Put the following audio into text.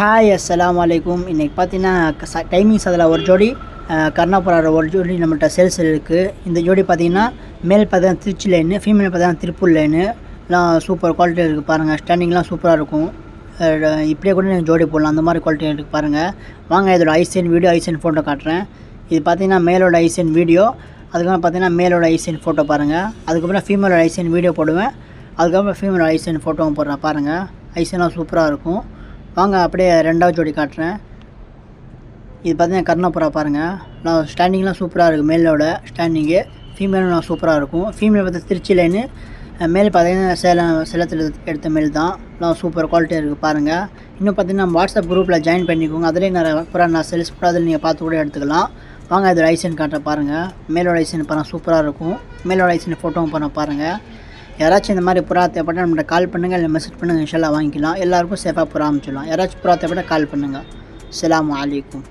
Hi அஸ்லாம் வலைக்கும் இன்றைக்கி பார்த்தீங்கன்னா டைமிங்ஸ் அதில் ஒரு ஜோடி அஹ், ஒரு ஜோடி நம்மகிட்ட சேல்ஸ் இருக்குது இந்த ஜோடி பார்த்தீங்கன்னா மேல் பார்த்தீங்கன்னா திருச்சி லைனு ஃபீமேல் பார்த்தீங்கன்னா திருப்பூர் லைனு எல்லாம் சூப்பர் குவாலிட்டி இருக்குது பாருங்கள் ஸ்டாண்டிங்லாம் சூப்பராக இருக்கும். இப்படியே கூட நீங்கள் ஜோடி போடலாம். அந்த மாதிரி குவாலிட்டி இருக்குது பாருங்கள் வாங்க இதோட ஐசன் வீடியோ ஐசன் ஃபோட்டோ காட்டுறேன். இது பார்த்தீங்கன்னா மேலோட ஐசன் வீடியோ அதுக்கப்புறம் பார்த்தீங்கன்னா மேலோட ஐசன் ஃபோட்டோ பாருங்கள் அதுக்கப்புறம் ஃபீமேலோட ஐசன் வீடியோ போடுவேன். அதுக்கப்புறம் ஃபீமேல் ஐசன் ஃபோட்டோவும் போடுறேன் பாருங்கள் ஐசன்லாம் சூப்பராக இருக்கும். வாங்க அப்படியே ரெண்டாவது ஜோடி காட்டுறேன். இது பார்த்தீங்கன்னா கர்ணாபுரா பாருங்கள் நான் ஸ்டாண்டிங்லாம் சூப்பராக இருக்குது மேலோட ஸ்டாண்டிங்கு ஃபீமேலும் நான் சூப்பராக இருக்கும். ஃபீமேல் பார்த்தா திருச்சி லைனு மேல் பார்த்தீங்கன்னா சேலம் சேலத்தில் எடுத்த மேல் தான். நான் சூப்பர் குவாலிட்டியாக இருக்குது பாருங்கள் இன்னும் பார்த்தீங்கன்னா வாட்ஸ்அப் குரூப்பில் ஜாயின் பண்ணிக்கோங்க. அதிலே நான் அப்புறம் நான் செல்ஸ் கூட அதில் நீங்கள் பார்த்து கூட எடுத்துக்கலாம். வாங்க இது ஐசன் காட்டுற பாருங்கள் மேலோட ஐசன் பாருங்கள் சூப்பராக இருக்கும். மேலோட ஐசன் ஃபோட்டோவும் பண்ண பாருங்கள் யாராச்சும் இந்த மாதிரி புறா தேவைப்பட்டால் நம்மகிட்ட கால் பண்ணுங்கள் இல்லை மெசேஜ் பண்ணுங்கள் இன்ஷால்லா வாங்கிக்கலாம். எல்லாருக்கும் சேஃபாக புறா அமைச்சிடலாம். யாராச்சும் புறா தேவைப்பட்டால் கால் பண்ணுங்கள் அலாம் அலைக்கும்.